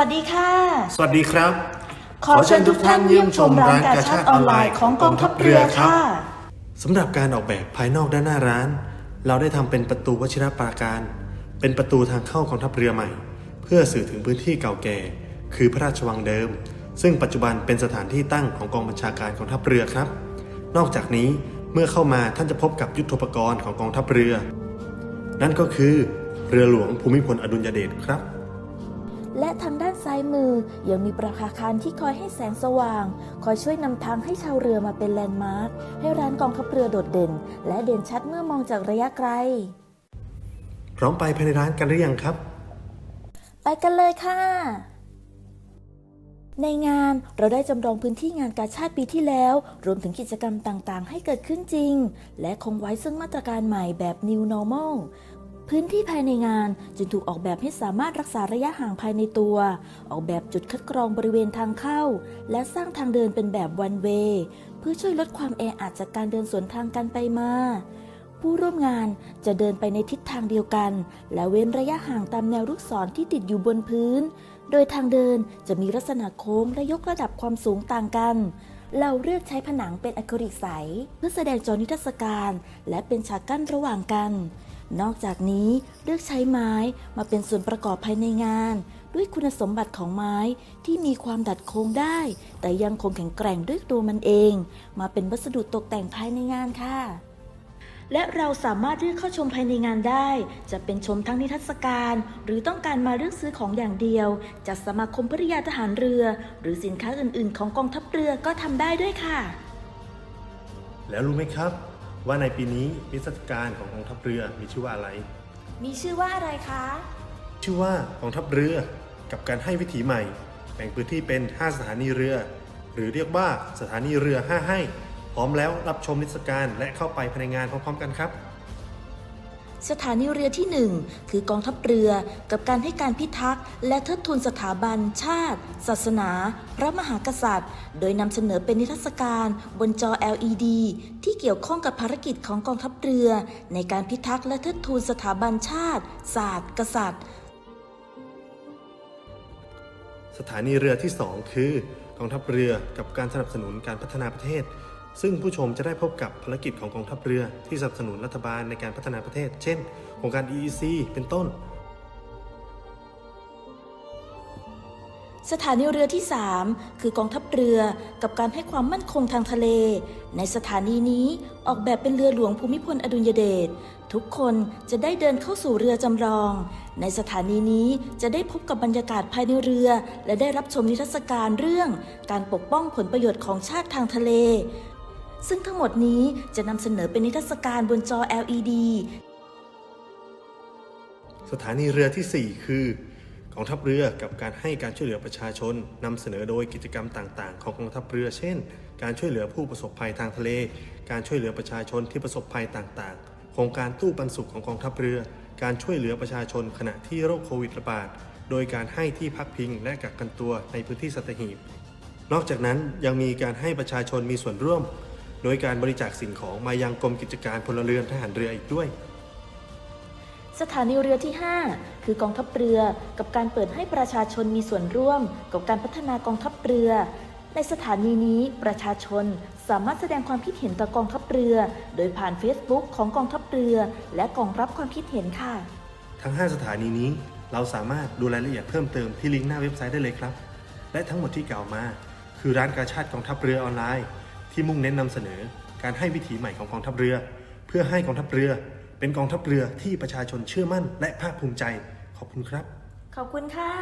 วัสดีค่ะ สวัสดีครับ ขอเชิญทุกท่านเยี่ยมชมร้านกาชาดออนไลน์ของกองทัพเรือค่ะสำหรับการออกแบบภายนอกด้านหน้าร้าน เราได้ทำเป็นประตูวชิรปราการ เป็นประตูทางเข้ากองทัพเรือใหม่ เพื่อสื่อถึงพื้นที่เก่าแก่ คือพระราชวังเดิม ซึ่งปัจจุบันเป็นสถานที่ตั้งของกองบัญชาการกองทัพเรือครับ นอกจากนี้เมื่อเข้ามาท่านจะพบกับยุทโธปกรณ์ของกองทัพเรือ นั่นก็คือเรือหลวงภูมิพลอดุลยเดชครับ และทางด้านซ้ายมือยังมีประภาคารที่คอยให้แสงสว่าง คอยช่วยนำทางให้ชาวเรือมาเป็นแลนด์มาร์คให้ร้านกองทัพเรือโดดเด่น และเด่นชัดเมื่อมองจากระยะไกล พร้อมไปภายในร้านกันหรือยังครับ ไปกันเลยค่ะ ในงานเราได้จำลองพื้นที่งานกาชาติปีที่แล้ว รวมถึงกิจกรรมต่างๆ ให้เกิดขึ้นจริง และคงไว้ซึ่งมาตรการใหม่แบบ New Normal พื้นที่ภายในงานจึงถูกออกแบบให้สามารถรักษาระยะห่างภายในตัว ออกแบบจุดคัดกรองบริเวณทางเข้า และสร้างทางเดินเป็นแบบ one way เพื่อช่วยลดความแออัดจากการเดินสวนทางกันไปมา ผู้ร่วมงานจะเดินไปในทิศทางเดียวกัน และเว้นระยะห่างตามแนวลูกศรที่ติดอยู่บนพื้น โดยทางเดินจะมีลักษณะโค้งและยกระดับความสูงต่างกันเราเลือกใช้ผนังเป็นอะคริลิกใส เพื่อแสดงจอนิทรรศการ และเป็นฉากกั้นระหว่างกัน นอกจากนี้เลือกใช้ไม้มาเป็นส่วนประกอบภายในงาน ด้วยคุณสมบัติของไม้ที่มีความดัดโค้งได้ แต่ยังคงแข็งแกร่งด้วยตัวมันเอง มาเป็นวัสดุตกแต่งภายในงานค่ะ และเราสามารถเลือกเข้าชมภายในงานได้ จะเป็นชมทั้งนิทรรศการ หรือต้องการมาเลือกซื้อของอย่างเดียว จากสมาคมภริยาทหารเรือ หรือสินค้าอื่น ๆ ของกองทัพเรือก็ทำได้ด้วยค่ะ แล้วรู้ไหมครับ ว่าในปีนี้นิทรรศการของกองทัพเรือมีชื่อว่าอะไร มีชื่อว่าอะไรคะ ชื่อว่ากองทัพเรือกับการให้วิถีใหม่ แบ่งพื้นที่เป็น 5 สถานีเรือ หรือเรียกว่าสถานีเรือ 5 ให้ พร้อมแล้วรับชมนิทรรศการและเข้าไปภายในงานพร้อมๆกันครับ สถานีเรือที่ 1 คือกองทัพเรือกับการให้การพิทักษ์ และเทิดทูนสถาบัน ชาติ ศาสนา พระมหากษัตริย์ โดยนำเสนอเป็นนิทรรศการบนจอ LED ที่เกี่ยวข้องกับภารกิจของกองทัพเรือ ในการพิทักษ์และเทิดทูนสถาบันชาติ ศาสตร์ กษัตริย์สถานีเรือที่ 2 คือกองทัพเรือกับการสนับสนุนการพัฒนาประเทศ ซึ่งผู้ชมจะได้พบกับภารกิจของกองทัพเรือที่สนับสนุนรัฐบาลในการพัฒนาประเทศ เช่นโครงการ EEC เป็นต้น สถานีเรือที่ 3 คือกองทัพเรือกับการให้ความมั่นคงทางทะเล ในสถานีนี้ออกแบบเป็นเรือหลวงภูมิพลอดุลยเดชทุกคนจะได้เดินเข้าสู่เรือจำลอง ในสถานีนี้จะได้พบกับบรรยากาศภายในเรือ และได้รับชมนิทรรศการเรื่อง การปกป้องผลประโยชน์ของชาติทางทะเล ซึ่งทั้งหมดนี้จะนำเสนอเป็นนิทรรศการบนจอ LED สถานีเรือทีสี่ 4 คือกองทัพเรือกับการให้การช่วยเหลือประชาชนนำเสนอโดยกิจกรรมต่างๆ ของกองทัพเรือ เช่น การช่วยเหลือผู้ประสบภัยทางทะเล การช่วยเหลือประชาชนที่ประสบภัยต่างๆ โครงการตู้ปันสุขของกองทัพเรือ การช่วยเหลือประชาชนขณะที่โรคโควิดระบาด โดยการให้ที่พักพิงและกักกันตัวในพื้นที่สัตหีบ นอกจากนั้นยังมีการให้ประชาชนมีส่วนร่วม โดยการบริจาคสิ่งของมายังกรมกิจการพลเรือนทหารเรืออีกด้วย สถานีเรือที่ 5 คือกองทัพเรือกับการเปิดให้ประชาชนมีส่วนร่วม กับการพัฒนากองทัพเรือ ในสถานีนี้ประชาชนสามารถแสดงความคิดเห็นต่อกองทัพเรือ โดยผ่าน Facebook ของกองทัพเรือ และกล่องรับความคิดเห็นค่ะ ทั้ง 5 สถานีนี้เราสามารถดูรายละเอียดเพิ่มเติมที่ลิงก์หน้าเว็บไซต์ได้เลยครับ และทั้งหมดที่กล่าวมา คือร้านกาชาติกองทัพเรือออนไลน์ ที่มุ่งเน้นนำเสนอการให้วิถีใหม่ของกองทัพเรือ เพื่อให้กองทัพเรือ เป็นกองทัพเรือที่ประชาชนเชื่อมั่น และภาคภูมิใจ ขอบคุณครับ ขอบคุณค่ะ